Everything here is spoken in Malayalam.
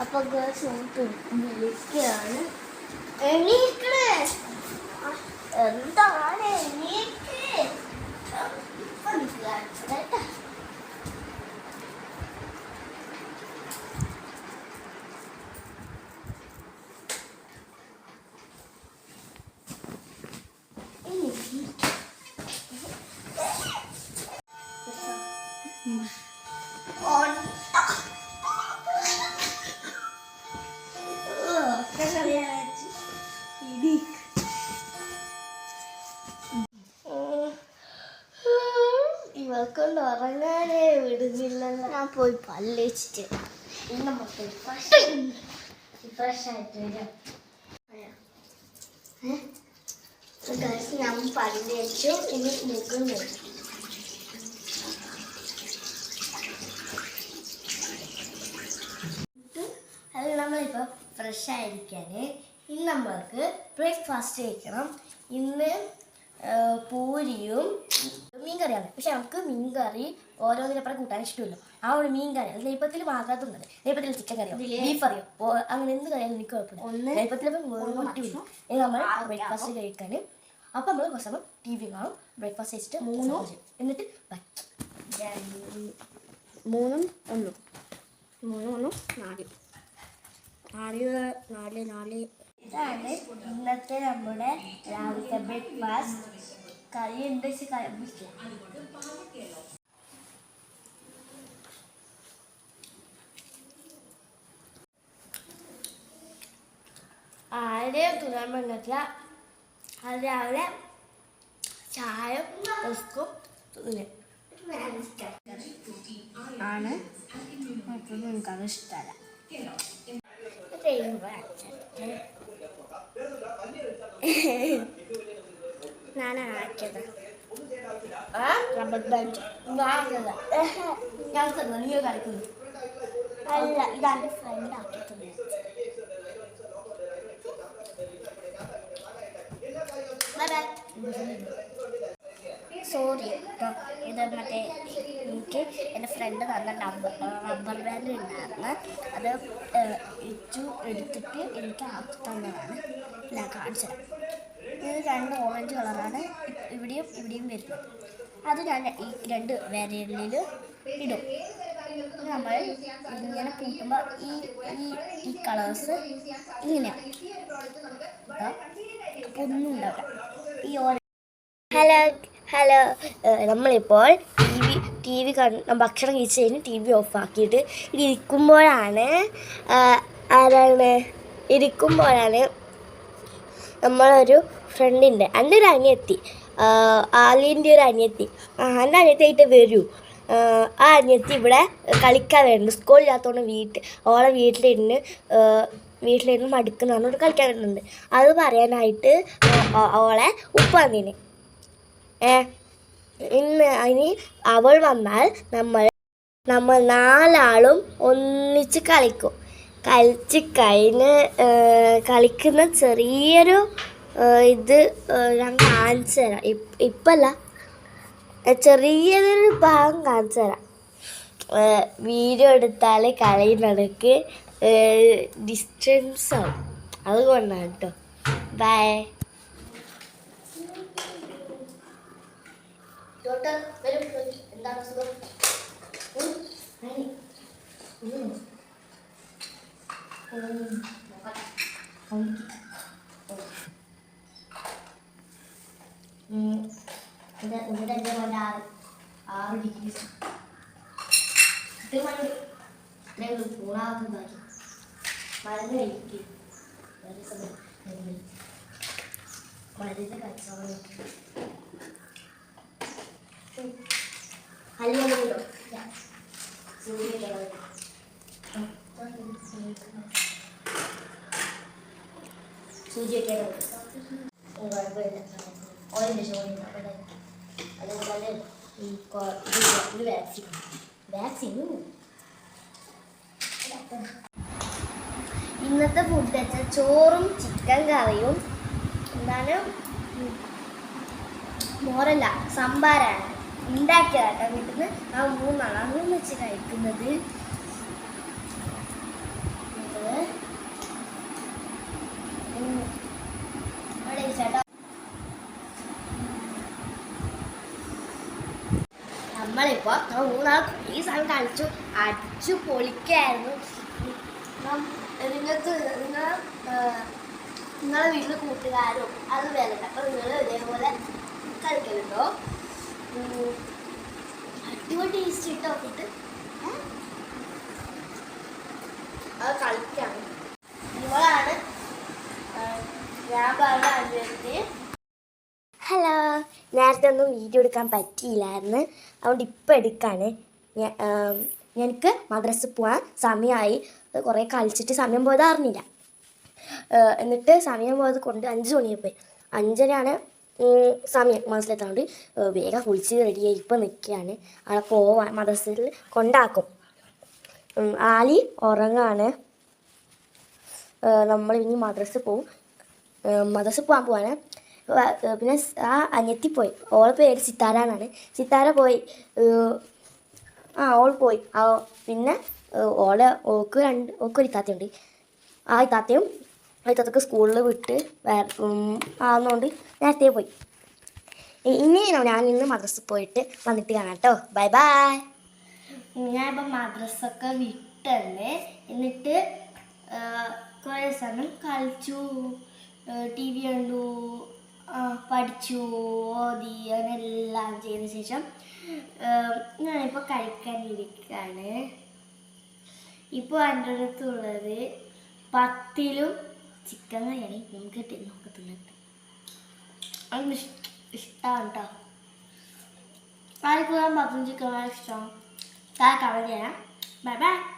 അപ്പൊ ഗേൾസ് വിളിക്കുകയാണ്. എണീക്കണേ എന്താണ് ഇവൾക്കൊണ്ട് ഉറങ്ങാനേ വിടുന്നില്ലല്ലോ ഞാൻ പോയി പല്ലിച്ചിട്ട് ഇന്ന് മൊത്തം ഫ്രഷ് ഫ്രഷ് ആയിട്ട് വരാം. ഞാൻ പല്ല് ഇനി മുഖം വെച്ചു അത് നമ്മളിപ്പോൾ ഫ്രഷ് ആയിരിക്കാൻ ഇന്ന് നമ്മൾക്ക് ബ്രേക്ക്ഫാസ്റ്റ് കഴിക്കണം ഇന്ന് പൂരിയും മീൻകറിയാണ്. പക്ഷെ നമുക്ക് മീൻകറി ഓരോന്നിനപ്പുറം കൂട്ടാൻ ഇഷ്ടമല്ലോ. ആ ഒരു മീൻകറി അത് നെയ്പ്പത്തിൽ മാത്രം തിന്നത്. നെയ്പ്പത്തിൽ ചിക്കൻ കറിയോ? ബീഫ് കറിയോ? അങ്ങനെ എന്ത് കറിയാലും എനിക്ക് കുഴപ്പമില്ല. നെയ്പ്പത്തിൽ മുട്ടില്ല ഇത് നമ്മൾ ബ്രേക്ക്ഫാസ്റ്റ് കഴിക്കാൻ അപ്പം നമ്മൾ കുറച്ച് സമയം ടി വി കാണും ബ്രേക്ക്ഫാസ്റ്റ് കഴിച്ചിട്ട് മൂന്നോ? എന്നിട്ട്. മൂന്നും ഒന്നും. മൂന്നും ഒന്നും നാല്. നാല് നാല് നാല്. ഇതാണ് ഇന്നത്തെ നമ്മുടെ രാവിലത്തെ ബ്രേക്ക്ഫാസ്റ്റ്. കറി ഉണ്ട് വെച്ച് കഴിപ്പിക്കാം ആരെയും തിന്നാൻ പറ്റില്ല അത് രാവിലെ ചായ തിന്നും. ആണ്. മറ്റൊന്നും ഇഷ്ടമല്ല ഞാനാണ് ആക്കിയത്. റബ്ബർ ബാൻഡ് ഞാൻ തന്നു. നീ കളിക്കുന്നു അല്ല ഇതാണ് ഫ്രണ്ട് ആക്കിയത് സോറി കേട്ടോ ഇത് മറ്റേ എനിക്ക് എന്റെ ഫ്രണ്ട് തന്ന റബ്ബർ റബ്ബർ ബാൻഡ് ഉണ്ടായിരുന്നു. അത് ഇച്ചു എടുത്തിട്ട് എനിക്ക് തന്നതാണ്. ഞാൻ കാണിച്ചത് ഇത് രണ്ട് ഓറഞ്ച് കളറാണ് ഇവിടെയും ഇവിടെയും വരുന്നത്. അത് ഞാൻ ഈ രണ്ട് വേരലിൽ ഇടും. നമ്മൾ ഇങ്ങനെ കൂട്ടുമ്പോൾ ഈ ഈ ഈ കളേഴ്സ് ഇങ്ങനെയാണ് അപ്പോൾ ഒന്നും ഉണ്ടാവില്ല ഈ ഓരോ ഹലോ ഹലോ നമ്മളിപ്പോൾ ടി വി ടി വി ഭക്ഷണം കഴിച്ച് കഴിഞ്ഞ് ടി വി ഓഫാക്കിയിട്ട് ഇരിക്കുമ്പോഴാണ് ആരാണ്? ഇരിക്കുമ്പോഴാണ് നമ്മളൊരു ഫ്രണ്ടിന്റെ എന്റെ ഒരു അനിയത്തി ആലിന്റെ ഒരു അനിയത്തി. ആ എന്റെ അനിയത്തിയായിട്ട് വരൂ. ആ, അനിയത്തി ഇവിടെ കളിക്കാൻ വരുന്നുണ്ട്. സ്കൂളില്ലാത്തതുകൊണ്ട് വീട്ടിൽ ഓളെ വീട്ടിലിരുന്ന് വീട്ടിലിരുന്ന് മടുക്കുന്നതാണ്. കളിക്കാൻ വരുന്നുണ്ട്. അത് പറയാനായിട്ട് ഓളെ ഉപ്പ വന്നിന്. ഇന്ന് ഇനി അവൾ വന്നാൽ നമ്മൾ നമ്മൾ നാലാളും ഒന്നിച്ച് കളിക്കും. കളിച്ച് കഴിഞ്ഞ് കളിക്കുന്ന ചെറിയൊരു ഇത് ഞാൻ കാണിച്ചു തരാം. ഇപ്പ- ഇപ്പല്ല ചെറിയൊരു ഭാഗം കാണിച്ചു തരാം. വീഡിയോ എടുത്താൽ കളിയിനടക്ക് ഡിസ്റ്റൻസ് ആവും. അതുകൊണ്ടാണ് കേട്ടോ ബൈ ഡോക്ടർ വരും എന്താണ്. ഉം. ഉം. ഇവിടെ എന്റെ കൊണ്ട് ആറ് ആറ് ഡിഗ്രി ഇത് മണി. ഇത്രയും കൂടാതെ ബാക്കി മരുന്ന് കഴിക്കും മരുന്ന് മരുന്ന് ഇന്നത്തെ ഫുഡ് വെച്ചാൽ ചോറും ചിക്കൻ കറിയും. എന്താണ് മോരല്ല സാമ്പാറാണ്. ഉണ്ടാക്കിയതാട്ടോ വീട്ടിൽ നിന്ന് ആ മൂന്നാളാണ് വെച്ച് കഴിക്കുന്നത്. നമ്മളിപ്പോ മൂന്നാൾ ഈ സാധനം കളിച്ചു അടിച്ചു പൊളിക്കായിരുന്നു. നിങ്ങൾക്ക് നിങ്ങൾ നിങ്ങളെ വീട്ടിൽ കൂട്ടുകാരും അത് വേണ്ട. അപ്പൊ നിങ്ങൾ ഇതേപോലെ കളിക്കലുണ്ടോ. അടിപൊളി ടേസ്റ്റ് കിട്ടോ ഫുഡ് അത് കളിക്കാം നിങ്ങളാണ് ഞാൻ പറഞ്ഞ അനുഭവത്തിൽ ഹലോ നേരത്തെ ഒന്നും വീഡിയോ എടുക്കാൻ പറ്റിയില്ലായിരുന്നു. അതുകൊണ്ട് ഇപ്പം എടുക്കാണ്. എനിക്ക് മദ്രസ് പോകാൻ സമയമായി. കുറേ കളിച്ചിട്ട് സമയം പോയത് അറിഞ്ഞില്ല എന്നിട്ട് സമയം പോയത് കൊണ്ട് അഞ്ച് മണിയായി പോയി. അഞ്ചരയാണ് സമയം മനസ്സിലെത്താണ്ട് വേഗം കുളിച്ച് റെഡിയായി ഇപ്പം നിൽക്കുകയാണ് ആളെ പോവാൻ മദ്രസയിൽ കൊണ്ടാക്കും. ആലി ഉറങ്ങാണ്. നമ്മൾ ഇനി മദ്രസ് പോവും. മദ്രസ് പോകാൻ പോവാണ്. പിന്നെ ആ അനിയത്തി പോയി. ഓളെ പേര് സിത്താര എന്നാണ് സിത്താര പോയി ആ ഓൾ പോയി. പിന്നെ ഓളെ ഓക്ക് രണ്ട് ഓക്കൊരു താത്തയുണ്ട് ആ ഇത്താത്തയും ആ ഇത്താത്തക്ക് സ്കൂളിൽ വിട്ട് വേറെ ആവുന്നതുകൊണ്ട് നേരത്തെ പോയി. ഇനി ഞാൻ ഇന്ന് മദ്രസ പോയിട്ട് വന്നിട്ട് കാണാം കേട്ടോ. ബൈ ബൈ മദ്രസ മദ്രസൊക്കെ വിട്ടല്ലേ? എന്നിട്ട് കുറേ സമയം കളിച്ചു. ടി വി കണ്ടു. പഠിച്ചു. ഓതി അങ്ങനെല്ലാം ചെയ്തതിന് ശേഷം ഞാനിപ്പോൾ കഴിക്കാനിരിക്കുകയാണ് ഇപ്പോൾ എന്റെ അടുത്തുള്ളത് പത്തിലും ചിക്കൻ കറിയാണ് നമുക്ക് നമുക്ക് തിന്നിട്ട് അത് ഇഷ്ടമാണ് കേട്ടോ ആർക്കും പത്തും ചിക്കൻ ഇഷ്ടമാണ്. താഴെ കവർ ചെയ്യാം. Bye bye